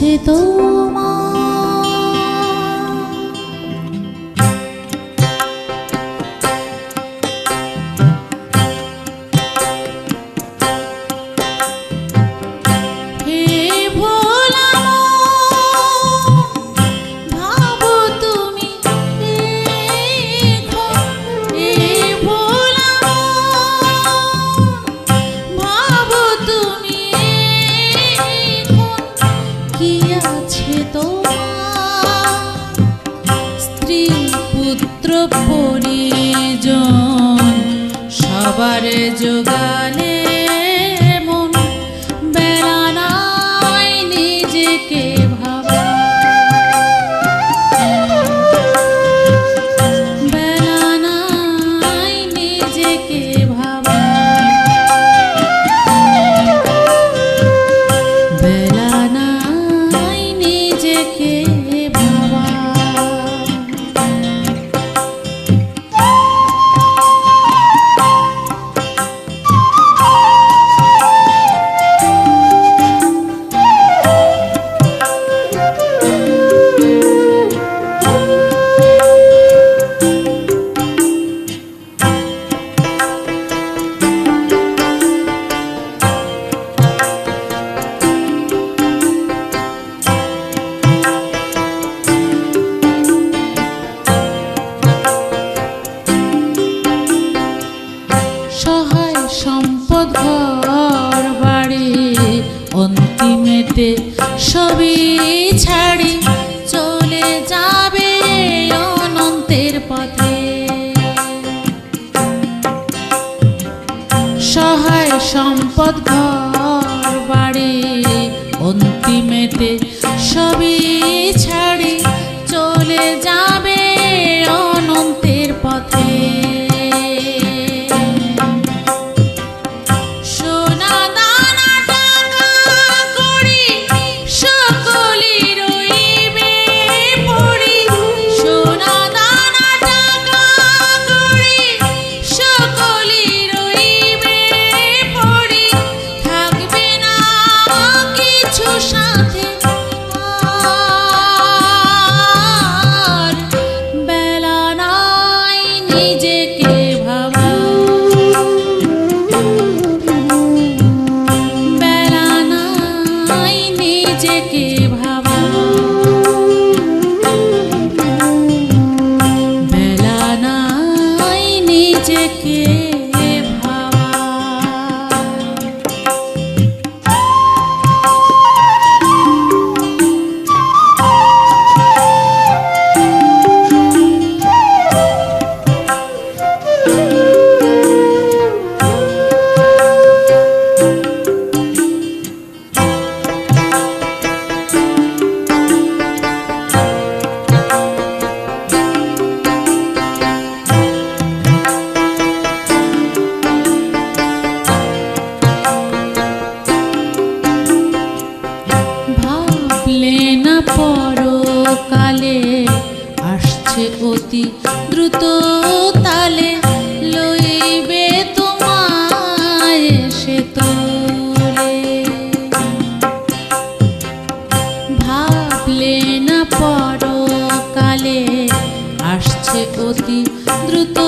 আছে তোমার মিত্র পরিজন সবার যোগানে সম্পদ ঘর বাড়ি, অন্তিমেতে সবই ছাড়ি। চলে যাবে অনন্তের পথে। সহায় সম্পদ ঘর বাড়ি, অন্তিমেতে সবই ছাড়ি। পরকালে আসছে অতি দ্রুত তালে, লইবে তোমায় সে তো ভাবলে না পরকালে আসছে অতি দ্রুত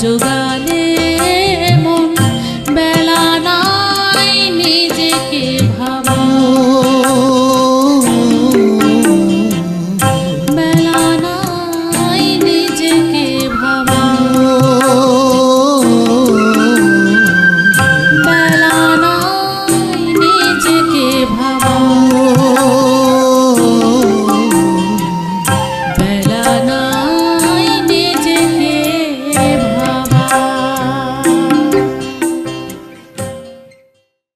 to go.